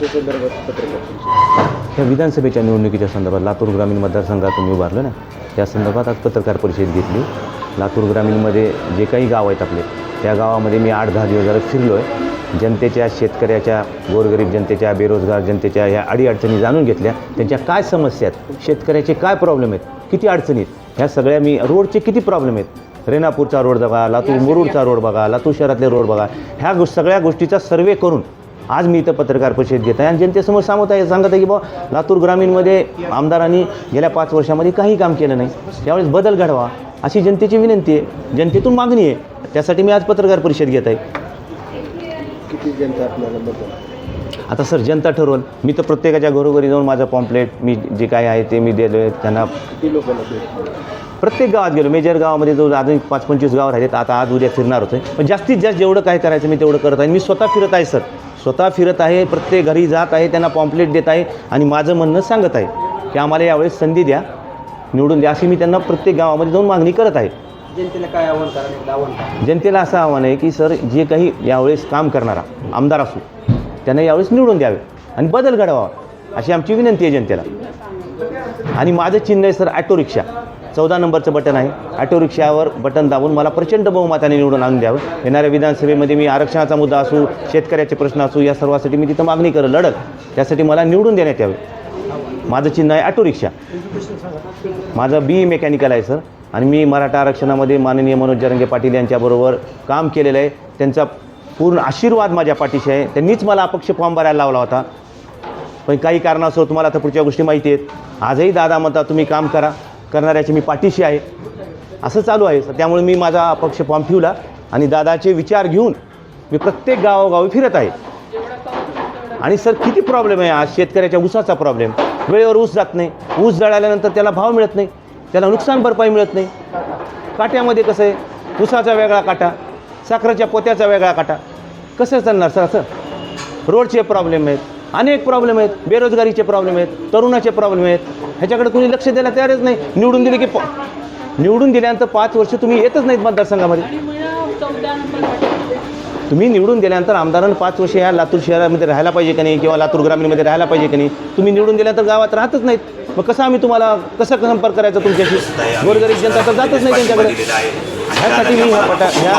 विषय संदर्भात पत्रकार परिषद. ह्या विधानसभेच्या निवडणुकीच्या संदर्भात लातूर ग्रामीण मतदारसंघात तुम्ही उभारलं ना? त्या संदर्भात आज पत्रकार परिषद घेतली. लातूर ग्रामीणमध्ये जे काही गाव आहेत आपले त्या गावामध्ये मी आठ दहा दिवस जरा फिरलो आहे जनतेच्या शेतकऱ्याच्या गोरगरीब जनतेच्या बेरोजगार जनतेच्या ह्या अडीअडचणी जाणून घेतल्या. त्यांच्या काय समस्या आहेत? शेतकऱ्याचे काय प्रॉब्लेम आहेत? किती अडचणी आहेत? ह्या सगळ्या मी रोडचे किती प्रॉब्लेम आहेत? रेणापूरचा रोड बघा लातूर मुरुडचा रोड बघा लातूर शहरातले रोड बघा ह्या गो सगळ्या गोष्टीचा सर्वे करून आज मी इथं पत्रकार परिषद घेत आहे. आणि जनतेसमोर सांगत आहे सांगत आहे की बा लातूर ग्रामीणमध्ये आमदारांनी गेल्या पाच वर्षामध्ये काही काम केलं नाही. त्यावेळेस बदल घडवा अशी जनतेची विनंती आहे. जनतेतून मागणी आहे. त्यासाठी मी आज पत्रकार परिषद घेत आहे. किती जनता आपल्याला आता सर जनता ठरवल मी तर प्रत्येकाच्या घरोघरी जाऊन माझं पॉम्पलेट मी जे काय आहे ते मी दिलं आहे त्यांना प्रत्येक गावात गेलो. मेजर गावामध्ये जो अजून पाच पंचवीस गाव राहिलेत. आता आज उद्या फिरणार होते पण जास्तीत जास्त जेवढं काय करायचं मी तेवढं करत आहे. मी स्वतः फिरत आहे सर. स्वतः फिरत आहे प्रत्येक घरी जात आहे त्यांना पॉम्पलेट देत आहे आणि माझं म्हणणं सांगत आहे की आम्हाला यावेळेस संधी द्या निवडून द्या अशी मी त्यांना प्रत्येक गावामध्ये जाऊन मागणी करत आहे. जनतेला काय आव्हान करा आव्हान जनतेला असं आव्हान आहे की सर जे काही यावेळेस काम करणारा आमदार असू त्यांना यावेळेस निवडून द्यावे आणि बदल घडवावा अशी आमची विनंती आहे जनतेला. आणि माझं चिन्ह आहे सर ॲटो रिक्षा. चौदा नंबरचं बटन आहे. ॲटो रिक्षावर बटन दाबून मला प्रचंड बहुमताने निवडून आणून द्यावं. येणाऱ्या विधानसभेमध्ये मी आरक्षणाचा मुद्दा असू शेतकऱ्याचे प्रश्न असू या सर्वासाठी मी तिथं मागणी करत लढत. त्यासाठी मला निवडून देण्यात यावे. माझं चिन्ह आहे ऑटोरिक्षा माझं बी मेकॅनिकल आहे सर आणि मी मराठा आरक्षणामध्ये माननीय मनोज जरंगे पाटील यांच्याबरोबर काम केलेलं आहे. त्यांचा पूर्ण आशीर्वाद माझ्या पाठीशी आहे. त्यांनीच मला अपक्ष फॉर्म भरायला लावला होता. पण काही कारणास्तव तुम्हाला आता पुढच्या गोष्टी माहिती आहेत. आजही दादा म्हणता तुम्ही काम करा. करणाऱ्याची मी पाठीशी आहे. असं चालू आहे सर. त्यामुळे मी माझा अपक्ष फॉर्म ठेवला आणि दादाचे विचार घेऊन मी प्रत्येक गावोगावी फिरत आहे. आणि सर किती प्रॉब्लेम आहे आज? शेतकऱ्याच्या ऊसाचा प्रॉब्लेम वेळेवर ऊस जात नाही. ऊस जळाल्यानंतर त्याला भाव मिळत नाही. त्याला नुकसान भरपाई मिळत नाही. काट्यामध्ये कसं आहे? ऊसाचा वेगळा काटा साखरेच्या पोत्याचा वेगळा काटा. कसं चालणार सर असं? रोडचे प्रॉब्लेम आहेत. अनेक प्रॉब्लेम आहेत. बेरोजगारीचे प्रॉब्लेम आहेत. तरुणाचे प्रॉब्लेम आहेत. ह्याच्याकडे कुणी लक्ष द्यायला तयारच नाही. निवडून दिले की निवडून दिल्यानंतर पाच वर्ष तुम्ही येतच नाहीत मतदारसंघामध्ये. तुम्ही निवडून दिल्यानंतर आमदारांना पाच वर्ष या लातूर शहरामध्ये राहायला पाहिजे का नाही किंवा लातूर ग्रामीणमध्ये राहायला पाहिजे की नाही. तुम्ही निवडून दिल्यानंतर गावात राहतच नाहीत. मग कसं आम्ही तुम्हाला कसं संपर्क करायचा तुमच्याशी? गोरगरीब जनता तर जातच नाही त्यांच्याकडे. ह्यासाठी मी ह्या पटा ह्या